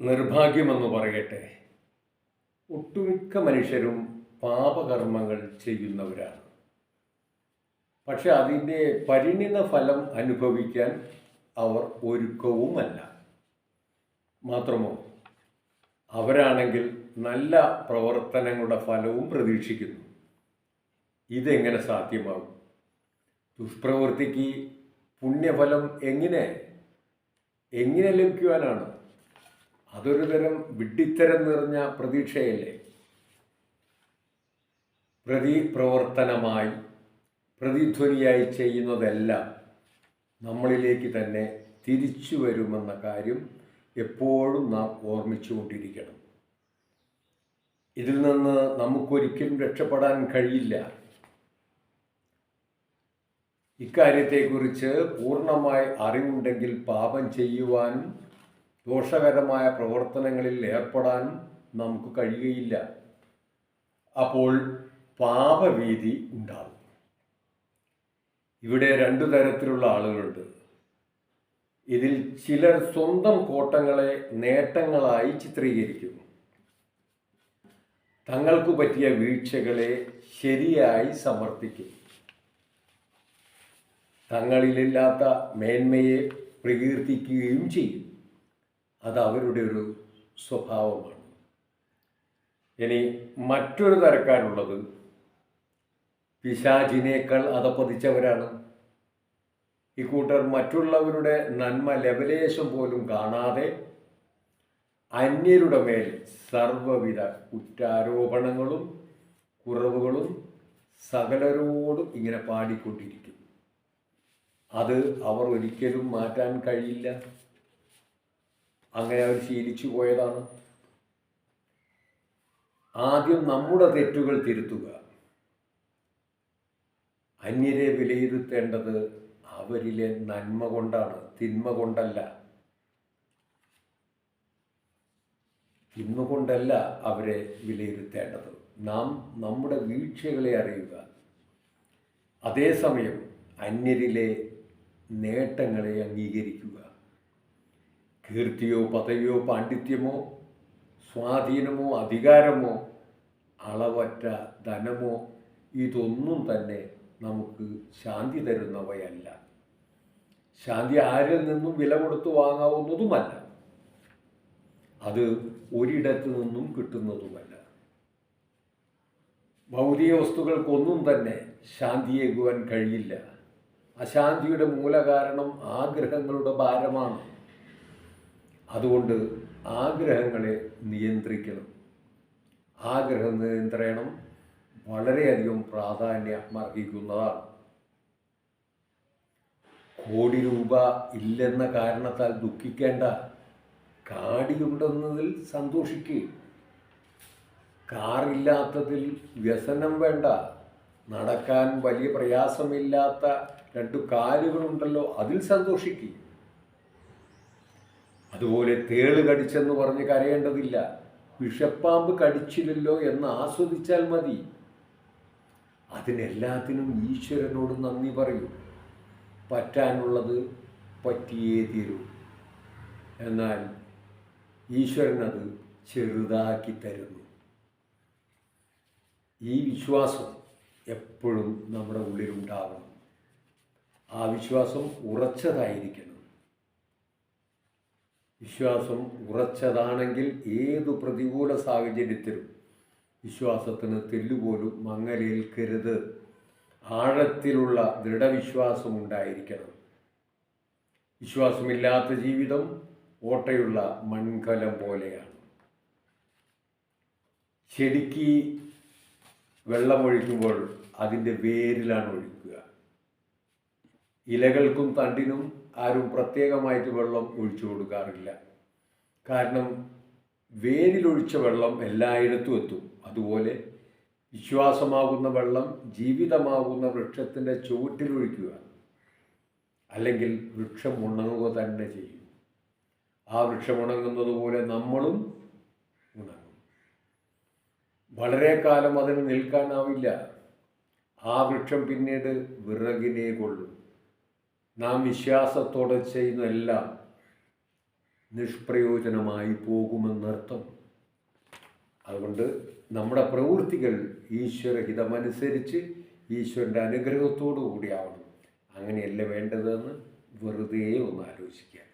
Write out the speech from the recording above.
നിർഭാഗ്യമെന്ന് പറയട്ടെ. ഒട്ടുമിക്ക മനുഷ്യരും പാപകർമ്മങ്ങൾ ചെയ്യുന്നവരാണ്. പക്ഷെ അതിന്റെ പരിണിത ഫലം അനുഭവിക്കാൻ അവർ ഒരുക്കവുമല്ല. മാത്രമോ അവരാണെങ്കിൽ നല്ല പ്രവർത്തനങ്ങളുടെ ഫലവും പ്രതീക്ഷിക്കുന്നു. ഇതെങ്ങനെ സാധ്യമാകും? ദുഷ്പ്രവൃത്തിക്ക് പുണ്യഫലം എങ്ങനെ? എങ്ങനെ ലഭിക്കുവാനാണ്? അതൊരു തരം വിഡ്ഢിത്തരം നിറഞ്ഞ പ്രതീക്ഷയല്ലേ? പ്രതിപ്രവർത്തനമായി പ്രതിധ്വനിയായി ചെയ്യുന്നതെല്ലാം നമ്മളിലേക്ക് തന്നെ തിരിച്ചു വരുമെന്ന കാര്യം എപ്പോഴും നാം ഓർമ്മിച്ചുകൊണ്ടിരിക്കണം. ഇതിൽ നിന്ന് നമുക്കൊരിക്കലും രക്ഷപ്പെടാൻ കഴിയില്ല. ഇക്കാര്യത്തെക്കുറിച്ച് പൂർണമായി അറിവുണ്ടെങ്കിൽ പാപം ചെയ്യുവാനും ദോഷകരമായ പ്രവർത്തനങ്ങളിൽ ഏർപ്പെടാനും നമുക്ക് കഴിയുകയില്ല. അപ്പോൾ പാപഭീതി ഉണ്ടാകും. ഇവിടെ രണ്ടു തരത്തിലുള്ള ആളുകളുണ്ട്. ഇതിൽ ചിലർ സ്വന്തം കോട്ടങ്ങളെ നേട്ടങ്ങളായി ചിത്രീകരിക്കുന്നു. തങ്ങൾക്ക് പറ്റിയ വീഴ്ചകളെ ശരിയായി സമർപ്പിക്കും തങ്ങളിലില്ലാത്ത മേന്മയെ പ്രകീർത്തിക്കുകയും ചെയ്യും. അത് അവരുടെ ഒരു സ്വഭാവമാണ്. ഇനി മറ്റൊരു തരക്കാരുള്ളത് പിശാചിനേക്കാൾ അതപ്പതിച്ചവരാണ് ഇക്കൂട്ടർ മറ്റുള്ളവരുടെ നന്മ ലവലേശം പോലും കാണാതെ അന്യരുടെ മേൽ സർവവിധ കുറ്റാരോപണങ്ങളും കുറവുകളും സകലരോടും ഇങ്ങനെ പാടിക്കൊണ്ടിരിക്കും. അത് അവർ ഒരിക്കലും മാറ്റാൻ കഴിയില്ല. അങ്ങനെ അവർ ശീലിച്ചു പോയതാണ്. ആദ്യം നമ്മുടെ തെറ്റുകൾ തിരുത്തുക. അന്യരെ വിലയിരുത്തേണ്ടത് അവരിലെ നന്മ കൊണ്ടാണ് തിന്മ കൊണ്ടല്ല. തിന്മ കൊണ്ടല്ല അവരെ വിലയിരുത്തേണ്ടത്. നാം നമ്മുടെ വീഴ്ചകളെ അറിയുക. അതേസമയം അന്യരിലെ നേട്ടങ്ങളെ അംഗീകരിക്കുക. കീർത്തിയോ പദവിയോ പാണ്ഡിത്യമോ സ്വാധീനമോ അധികാരമോ അളവറ്റ ധനമോ ഇതൊന്നും തന്നെ നമുക്ക് ശാന്തി തരുന്നവയല്ല. ശാന്തി ആരിൽ നിന്നും വില കൊടുത്ത് വാങ്ങാവുന്നതുമല്ല. അത് ഒരിടത്തു നിന്നും കിട്ടുന്നതുമല്ല. ഭൗതിക വസ്തുക്കൾക്കൊന്നും തന്നെ ശാന്തിയേകുവാൻ കഴിയില്ല. അശാന്തിയുടെ മൂലകാരണം ആഗ്രഹങ്ങളുടെ ഭാരമാണ്. അതുകൊണ്ട് ആഗ്രഹങ്ങളെ നിയന്ത്രിക്കണം. ആഗ്രഹ നിയന്ത്രണം വളരെയധികം പ്രാധാന്യം അർഹിക്കുന്നതാണ്. കോടി രൂപ ഇല്ലെന്ന കാരണത്താൽ ദുഃഖിക്കേണ്ട കാടിയുണ്ടെന്നതിൽ സന്തോഷിക്കുക കാറില്ലാത്തതിൽ വ്യസനം വേണ്ട. നടക്കാൻ വലിയ പ്രയാസമില്ലാത്ത രണ്ടു കാലുകളുണ്ടല്ലോ അതിൽ സന്തോഷിക്കുക അതുപോലെ തേൾ കടിച്ചെന്ന് പറഞ്ഞ് കരയേണ്ടതില്ല. വിഷപ്പാമ്പ് കടിച്ചില്ലല്ലോ എന്ന് ആസ്വദിച്ചാൽ മതി. അതിനെല്ലാത്തിനും ഈശ്വരനോട് നന്ദി പറയൂ. പറ്റാനുള്ളത് പറ്റിയേ തീരൂ. എന്നാൽ ഈശ്വരൻ അത് ചെറുതാക്കി തരുന്നു. ഈ വിശ്വാസം എപ്പോഴും നമ്മുടെ ഉള്ളിലുണ്ടാകണം ആ വിശ്വാസം ഉറച്ചതായിരിക്കണം. വിശ്വാസം ഉറച്ചതാണെങ്കിൽ ഏതു പ്രതികൂല സാഹചര്യത്തിലും വിശ്വാസത്തിന് തെല്ലുപോലും മങ്ങലേൽക്കരുത്. ആഴത്തിലുള്ള ദൃഢവിശ്വാസം ഉണ്ടായിരിക്കണം വിശ്വാസമില്ലാത്ത ജീവിതം ഓട്ടയുള്ള മൺകലം പോലെയാണ്. ചെടിക്ക് വെള്ളമൊഴിക്കുമ്പോൾ അതിന്റെ വേരിലാണ് ഒഴിക്കുക. ഇലകൾക്കും തണ്ടിനും ആരും പ്രത്യേകമായിട്ട് വെള്ളം ഒഴിച്ചു കൊടുക്കാറില്ല. കാരണം വേരിലൊഴിച്ച വെള്ളം എല്ലായിടത്തും എത്തും. അതുപോലെ വിശ്വാസമാകുന്ന വെള്ളം ജീവിതമാകുന്ന വൃക്ഷത്തിന്റെ ചുവട്ടിലൊഴിക്കുക അല്ലെങ്കിൽ വൃക്ഷം ഉണങ്ങുക തന്നെ ചെയ്യും. ആ വൃക്ഷം ഉണങ്ങുന്നത് പോലെ നമ്മളും ഉണങ്ങും. വളരെ കാലം അതിന് നിൽക്കാനാവില്ല. ആ വൃക്ഷം പിന്നീട് വിറകിനെ കൊള്ളും. നാം വിശ്വാസത്തോടെ ചെയ്യുന്നതെല്ലാം നിഷ്പ്രയോജനമായി പോകുമെന്നർത്ഥം. അതുകൊണ്ട് നമ്മുടെ പ്രവൃത്തികൾ ഈശ്വരഹിതമനുസരിച്ച് ഈശ്വരന്റെ അനുഗ്രഹത്തോടു കൂടിയാവണം അങ്ങനെയല്ല വേണ്ടതെന്ന് വെറുതെ ഒന്ന് ആലോചിക്കുക.